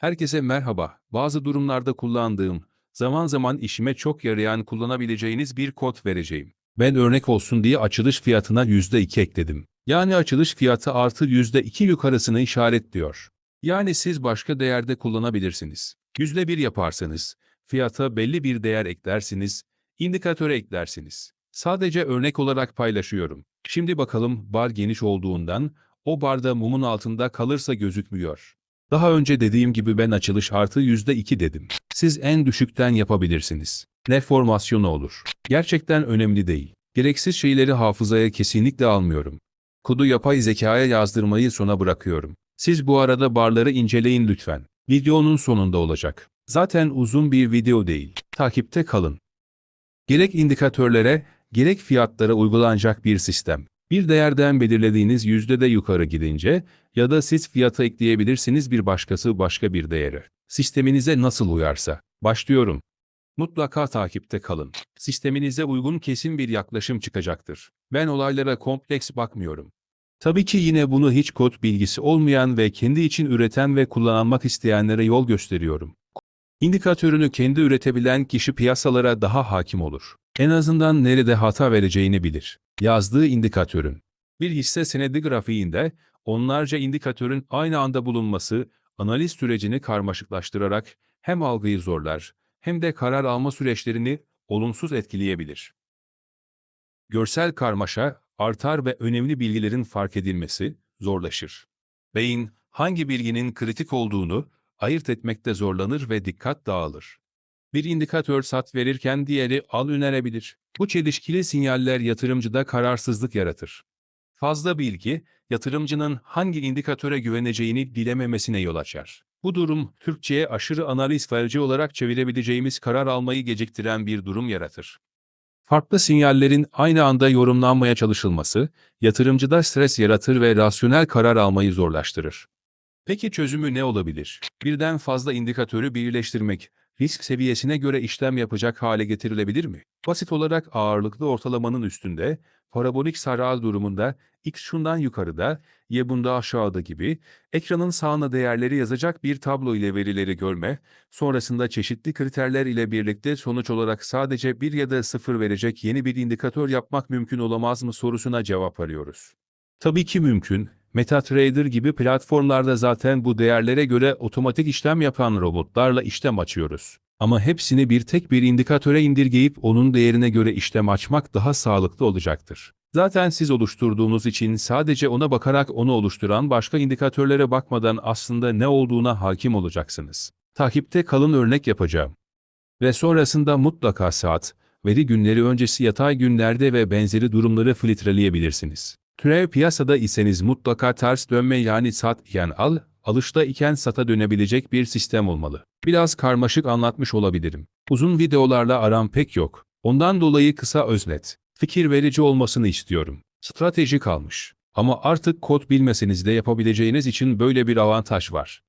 Herkese merhaba. Bazı durumlarda kullandığım, zaman zaman işime çok yarayan kullanabileceğiniz bir kod vereceğim. Ben örnek olsun diye açılış fiyatına %2 ekledim. Yani açılış fiyatı artı %2 yukarısını işaretliyor. Yani siz başka değerde kullanabilirsiniz. %1 yaparsanız, fiyata belli bir değer eklersiniz, indikatöre eklersiniz. Sadece örnek olarak paylaşıyorum. Şimdi bakalım bar geniş olduğundan, o barda mumun altında kalırsa gözükmüyor. Daha önce dediğim gibi ben açılış artı %2 dedim. Siz en düşükten yapabilirsiniz. Ne formasyonu olur. Gerçekten önemli değil. Gereksiz şeyleri hafızaya kesinlikle almıyorum. Kodu yapay zekaya yazdırmayı sona bırakıyorum. Siz bu arada barları inceleyin lütfen. Videonun sonunda olacak. Zaten uzun bir video değil. Takipte kalın. Gerek indikatörlere, gerek fiyatlara uygulanacak bir sistem. Bir değerden belirlediğiniz yüzde de yukarı gidince ya da siz fiyata ekleyebilirsiniz bir başkası başka bir değeri. Sisteminize nasıl uyarsa. Başlıyorum. Mutlaka takipte kalın. Sisteminize uygun kesin bir yaklaşım çıkacaktır. Ben olaylara kompleks bakmıyorum. Tabii ki yine bunu hiç kod bilgisi olmayan ve kendi için üreten ve kullanmak isteyenlere yol gösteriyorum. İndikatörünü kendi üretebilen kişi piyasalara daha hakim olur. En azından nerede hata vereceğini bilir. Yazdığı indikatörün. Bir hisse senedi grafiğinde onlarca indikatörün aynı anda bulunması analiz sürecini karmaşıklaştırarak hem algıyı zorlar hem de karar alma süreçlerini olumsuz etkileyebilir. Görsel karmaşa artar ve önemli bilgilerin fark edilmesi zorlaşır. Beyin hangi bilginin kritik olduğunu ayırt etmekte zorlanır ve dikkat dağılır. Bir indikatör sat verirken diğeri al önerebilir. Bu çelişkili sinyaller yatırımcıda kararsızlık yaratır. Fazla bilgi, yatırımcının hangi indikatöre güveneceğini bilememesine yol açar. Bu durum, Türkçe'ye aşırı analiz falcı olarak çevirebileceğimiz karar almayı geciktiren bir durum yaratır. Farklı sinyallerin aynı anda yorumlanmaya çalışılması, yatırımcıda stres yaratır ve rasyonel karar almayı zorlaştırır. Peki çözümü ne olabilir? Birden fazla indikatörü birleştirmek, risk seviyesine göre işlem yapacak hale getirilebilir mi? Basit olarak ağırlıklı ortalamanın üstünde, parabolik sarral durumunda x şundan yukarıda, y bunda aşağıda gibi, ekranın sağına değerleri yazacak bir tablo ile verileri görme, sonrasında çeşitli kriterler ile birlikte sonuç olarak sadece 1 ya da 0 verecek yeni bir indikatör yapmak mümkün olamaz mı sorusuna cevap arıyoruz. Tabii ki mümkün. MetaTrader gibi platformlarda zaten bu değerlere göre otomatik işlem yapan robotlarla işlem açıyoruz. Ama hepsini bir tek bir indikatöre indirgeyip onun değerine göre işlem açmak daha sağlıklı olacaktır. Zaten siz oluşturduğunuz için sadece ona bakarak onu oluşturan başka indikatörlere bakmadan aslında ne olduğuna hakim olacaksınız. Takipte kalın örnek yapacağım. Ve sonrasında mutlaka saat, veri günleri öncesi yatay günlerde ve benzeri durumları filtreleyebilirsiniz. Türev piyasada iseniz mutlaka ters dönme yani sat iken al, alışta iken sata dönebilecek bir sistem olmalı. Biraz karmaşık anlatmış olabilirim. Uzun videolarla aram pek yok. Ondan dolayı kısa öznet. Fikir verici olmasını istiyorum. Strateji kalmış. Ama artık kod bilmeseniz de yapabileceğiniz için böyle bir avantaj var.